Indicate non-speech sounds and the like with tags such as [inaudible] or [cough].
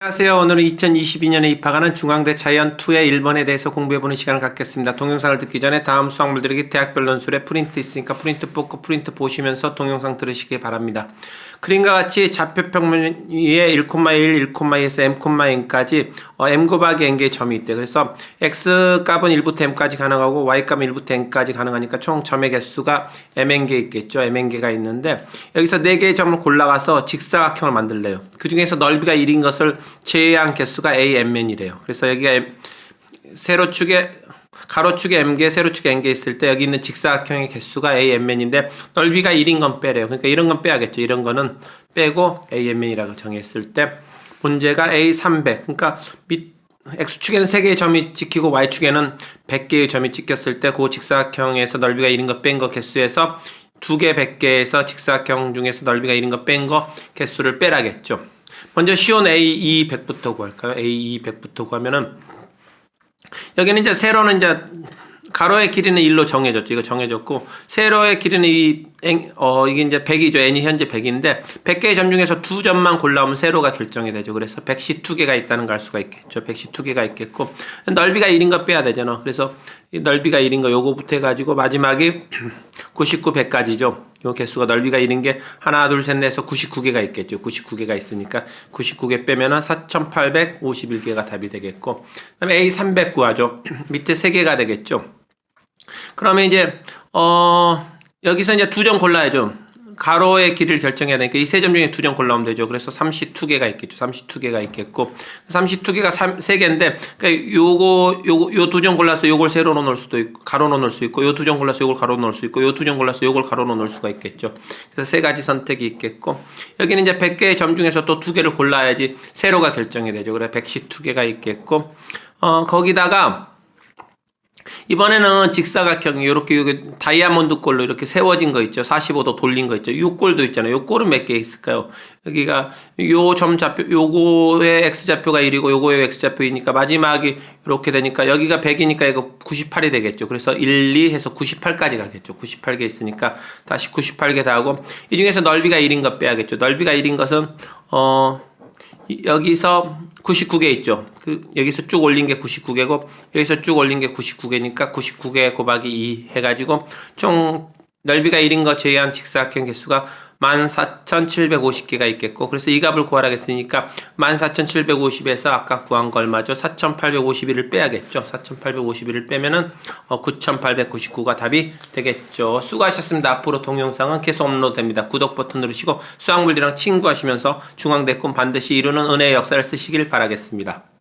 안녕하세요. 오늘은 2022년에 입학하는 중앙대 자이언2의 1번에 대해서 공부해보는 시간을 갖겠습니다. 동영상을 듣기 전에 다음 수학물들에게 대학별 논술에 프린트 있으니까 프린트 뽑고 프린트 보시면서 동영상 들으시기 바랍니다. 그림과 같이 좌표평면 위에 1,1, 1,2에서 m,n까지 어, m 곱하기 n개의 점이 있대. 그래서 x 값은 1부터 m까지 가능하고 y 값은 1부터 n까지 가능하니까 총 점의 개수가 mn개 있겠죠. mn개가 있는데 여기서 4개의 점을 골라가서 직사각형을 만들래요. 그 중에서 넓이가 1인 것을 제외한 개수가 amn이래요. 그래서 여기가 세로축에 가로축에 m개, 세로축에 n개 있을 때 여기 있는 직사각형의 개수가 amn인데 넓이가 1인 건 빼래요. 그러니까 이런 건 빼야겠죠. 이런 거는 빼고 amn이라고 정했을 때 문제가 a300. 그러니까 밑 x축에는 3개의 점이 찍히고 y축에는 100개의 점이 찍혔을 때 그 직사각형에서 넓이가 1인 거 뺀 거 개수에서 2개 100개에서 직사각형 중에서 넓이가 1인 거 뺀 거 개수를 빼라겠죠. 먼저 쉬운 A2 100부터 구할까요? A2 100부터 구하면은 여기는 이제 세로는 이제 가로의 길이는 1로 정해졌죠. 이거 정해졌고 세로의 길이는 이 어 이게 이제 100이죠. n이 현재 100인데 100개의 점 중에서 두 점만 골라오면 세로가 결정이 되죠. 그래서 112개가 있다는 걸 알 수가 있겠죠. 112개가 있겠고 넓이가 1인 거 빼야 되잖아. 그래서 이 넓이가 1인 거 요거부터 해 가지고 마지막이 [clears throat] 99, 100까지죠. 요 개수가 넓이가 1인 게 하나, 둘, 셋, 넷에서 99개가 있겠죠. 99개가 있으니까 99개 빼면은 4,851개가 답이 되겠고 그다음에 A300 구하죠. [clears throat] 밑에 3개가 되겠죠. 그러면 이제 어 여기서 이제 두 점 골라야죠. 가로의 길이를 결정해야 되니까 이 세 점 중에 두 점 골라오면 되죠. 그래서 32개가 있겠죠. 32개가 있겠고 32개가 3, 3개인데 그러니까 요거 요거 요 두 점 골라서 요걸 세로로 넣을 수도 있고 가로로 넣을 수 있고 요 두 점 골라서 요걸 가로로 넣을 수 있고 요 두 점 골라서 요걸 가로로 넣을 수가 있겠죠. 그래서 세 가지 선택이 있겠고 여기는 이제 100개의 점 중에서 또 두 개를 골라야지 세로가 결정이 되죠. 그래 112개가 있겠고 어 거기다가 이번에는 직사각형이 이렇게 다이아몬드 꼴로 이렇게 세워진 거 있죠. 45도 돌린 거 있죠. 이 꼴도 있잖아요. 이 꼴은 몇 개 있을까요? 여기가 요 점 좌표, 요거의 x 좌표가 1이고 요거의 x 좌표이니까 마지막이 이렇게 되니까 여기가 100이니까 이거 98이 되겠죠. 그래서 1, 2 해서 98까지 가겠죠. 98개 있으니까 다시 98개 다 하고 이 중에서 넓이가 1인 것 빼야겠죠. 넓이가 1인 것은 어 이- 여기서 99개 있죠. 그 여기서 쭉 올린 게 99개고 여기서 쭉 올린 게 99개니까 99개 곱하기 2 해가지고 총 넓이가 1인 거 제외한 직사각형 개수가 14,750개가 있겠고 그래서 이 값을 구하라겠으니까 14,750에서 아까 구한 거 얼마죠? 4,851을 빼야겠죠. 4,851을 빼면은 어, 9,899가 답이 되겠죠. 수고하셨습니다. 앞으로 동영상은 계속 업로드됩니다. 구독 버튼 누르시고 수학물이랑 친구하시면서 중앙대 꿈 반드시 이루는 은혜의 역사를 쓰시길 바라겠습니다.